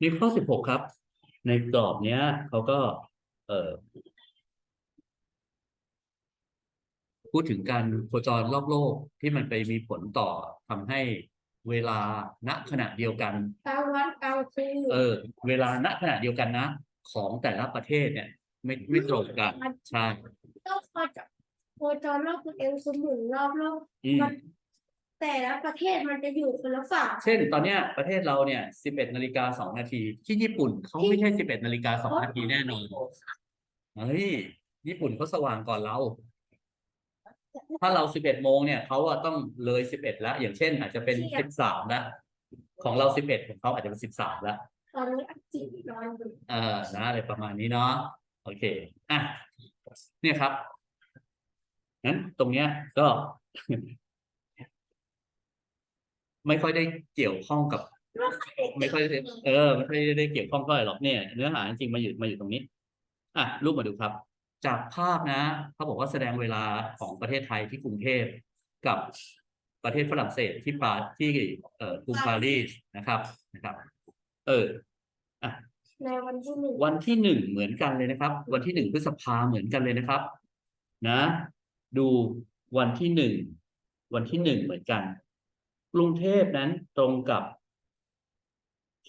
นี่ข้อสิบหกครับ ในกรอบเนี้ยเขาก็ เอ่อ พูดถึงการโคจรรอบโลกที่มันไปมีผลต่อทำให้เวลาณขณะเดียวกันกลางวันกลางคืนเออ เวลาณขณะเดียวกันนะ ของแต่ละประเทศเนี่ย ไม่ไม่ตรงกันใช่ก็โคจรโคจรรอบตัวเองสมุนรอบโลกอืมมัน แต่ละประเทศมันจะอยู่คนละฝั่ง เช่นตอนเนี้ยประเทศเราเนี่ยสิบเอ็ดนาฬิกาสองนาที ที่ญี่ปุ่นเขาไม่ใช่สิบเอ็ดนาฬิกาสองนาทีแน่นอนเฮ้ยญี่ปุ่นเขาสว่างก่อนเรา ถ้าเราสิบเอ็ดโมงเนี่ยเขาอะต้องเลยสิบเอ็ดแล้ว อย่างเช่น อาจจะเป็นสิบสามแล้วของเราสิบเอ็ดของเขาอาจจะเป็นสิบสามแล้ว ตอนนี้อังกฤษนอนอยู่เออนะอะไรประมาณนี้เนาะโอเคอะเนี่ยครับงั้นตรงเนี้ยก็ ไม่ค่อยได้เกี่ยวข้องกับ ไม่ค่อยได้เออไม่ค่อยได้เกี่ยวข้องก็อะไรหรอกเนี่ย เนื้อหาจริงๆมาอยู่มาอยู่ตรงนี้ อะรูปมาดูครับ จากภาพนะเขาบอกว่าแสดงเวลาของประเทศไทยที่กรุงเทพกับประเทศฝรั่งเศสที่ปาที่เอ่อกรุงปารีสนะครับนะครับ เอออะในวันที่หนึ่งวันที่หนึ่งเหมือนกันเลยนะครับ วันที่หนึ่งพฤษภาเหมือนกันเลยนะครับ นะ ดูวันที่หนึ่งวันที่หนึ่งเหมือนกัน กรุงเทพนั้นตรงกับ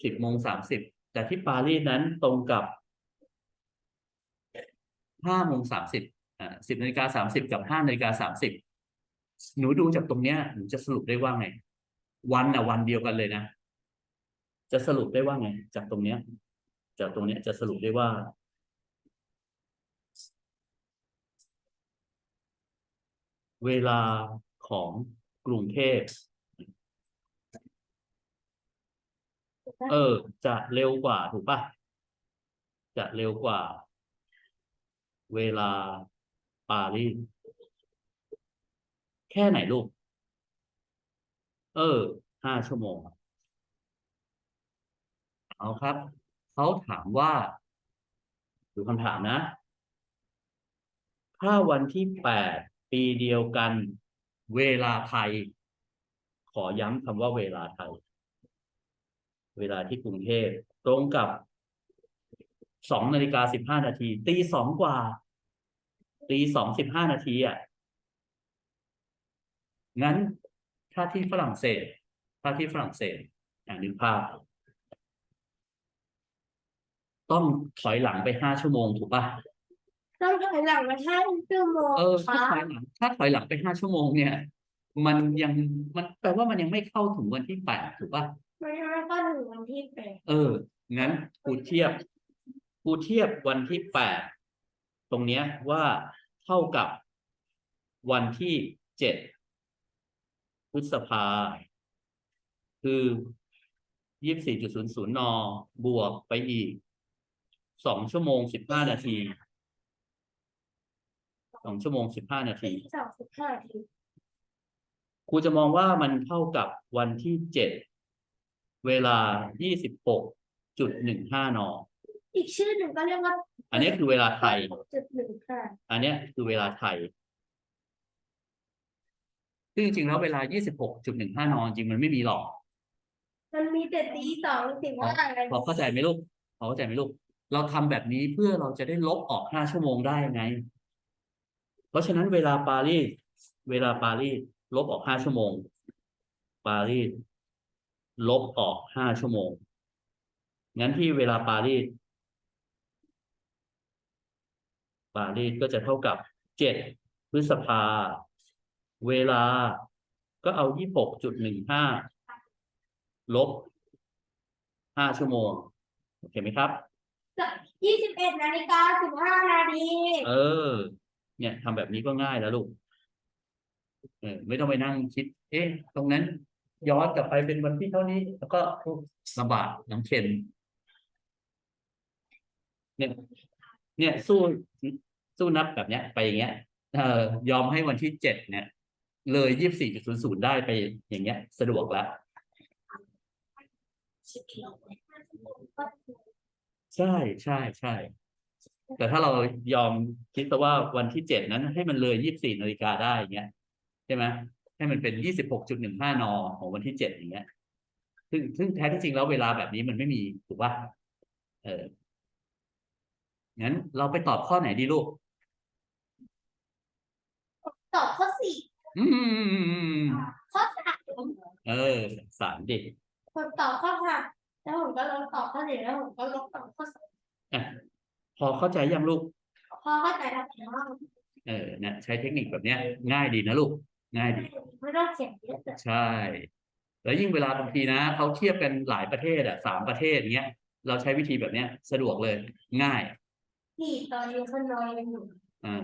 สิบโมงสามสิบแต่ที่ปารีสนั้นตรงกับห้าโมงสามสิบอ่าสิบนาฬิกาสามสิบกับห้านาฬิกาสามสิบหนูดูจากตรงเนี้ยหนูจะสรุปได้ว่าไง วันอะวันเดียวกันเลยนะ จะสรุปได้ว่าไง จากตรงเนี้ย จากตรงเนี้ยจะสรุปได้ว่า เวลาของกรุงเทพ เออ จะเร็วกว่าถูกปะจะเร็วกว่า เวลาปารีสแค่ไหนลูก เออ ห้าชั่วโมง เอาครับ เขาถามว่า ดูคำถามนะ ถ้าวันที่แปดปีเดียวกัน เวลาไทย ขอย้ำคำว่าเวลาไทย เวลาที่กรุงเทพตรงกับสองนาฬิกาสิบห้านาทีตีสองกว่าตีสองสิบห้านาทีอะงั้นถ้าที่ฝรั่งเศส ถ้าที่ฝรั่งเศสอย่างนึกภาพ ต้องถอยหลังไปห้าชั่วโมงถูกปะต้องถอยหลังมาห้าชั่วโมงเออถ้าค่ะถอยหลังถ้าถอยหลังไปห้าชั่วโมงเนี่ย มันยังมันแปลว่ามันยังไม่เข้าถึงวันที่แปดถูกปะ มันยังไม่ก็ถึงวันที่แปดเออ งั้นกูเทียบกูเทียบวันที่แปดตรงเนี้ยว่าเท่ากับวันที่เจ็ดพฤษภา คือยี่สิบสี่จุดศูนย์ศูนย์นบวกไปอีกสองชั่วโมงสิบห้านาทีสองชั่วโมงสิบห้านาทีสองสิบห้าทีครูจะมองว่ามันเท่ากับวันที่เจ็ด เวลายี่สิบหกจุดหนึ่งห้านอีกชื่อหนึ่งก็เรียกว่าอันนี้คือเวลาไทย จุดหนึ่งค่ะ อันเนี้ยคือเวลาไทย ซึ่งจริงๆแล้วเวลา 26.15 น จริงมันไม่มีหรอก มันมีแต่ตีสองสิบห้าอะไรพอเข้าใจไหมลูก พอเข้าใจไหมลูก เราทำแบบนี้เพื่อเราจะได้ลบออก5ชั่วโมงได้ไง เพราะฉะนั้นเวลาปารีส เวลาปารีสลบออก5ชั่วโมง ปารีส ลบออก5ชั่วโมง งั้นที่เวลาปารีสปารีสก็จะเท่ากับ7พฤษภา เวลาก็เอา26.15ลบ5ชั่วโมง โอเคไหมครับยี่สิบเอ็ดนาฬิกาสิบห้านาทีเออ เนี่ยทำแบบนี้ก็ง่ายแล้วลูกเออไม่ต้องไปนั่งคิด เอ๊ะ ตรงนั้น ย้อนกลับไปเป็นวันที่เท่านี้ แล้วก็ลำบากน้ำเค็มเนี่ย เนี่ยสู้สู้นับแบบเนี้ย ไปอย่างเงี้ยเออยอมให้วันที่เจ็ดเนี่ย เลยยี่สิบสี่จุดศูนย์ศูนย์ได้ไปอย่างเงี้ย สะดวกแล้วใช่ใช่ใช่ แต่ถ้าเรายอมคิดว่าวันที่เจ็ดนั้นให้มันเลยยี่สิบสี่นาฬิกาได้อย่างเงี้ยใช่ไหม ให้มันเป็นยี่สิบหกจุดหนึ่งห้านอของวันที่เจ็ดอย่างเงี้ย ซึ่งซึ่งแท้ที่จริงแล้วเวลาแบบนี้มันไม่มีถูกป่ะเอองั้นเราไปตอบข้อไหนดีลูก ตอบข้อสี่อืมข้อสามเออสามดิผมตอบข้อสามแล้วผมก็ลองตอบข้อสี่แล้วผมก็ลองตอบข้อสามอะพอเข้าใจยังลูก พอเข้าใจแล้วแต่ว่าเออเนี่ยใช้เทคนิคแบบเนี้ย ง่ายดีนะลูก ง่ายดี ไม่ต้องเขียนเยอะแต่ใช่ แล้วยิ่งเวลาบางทีนะเขาเทียบกันหลายประเทศอะสามประเทศอย่างเงี้ยเราใช้วิธีแบบเนี้ย สะดวกเลยง่าย ที่ตอนนี้คนน้อยยังอยู่อ่า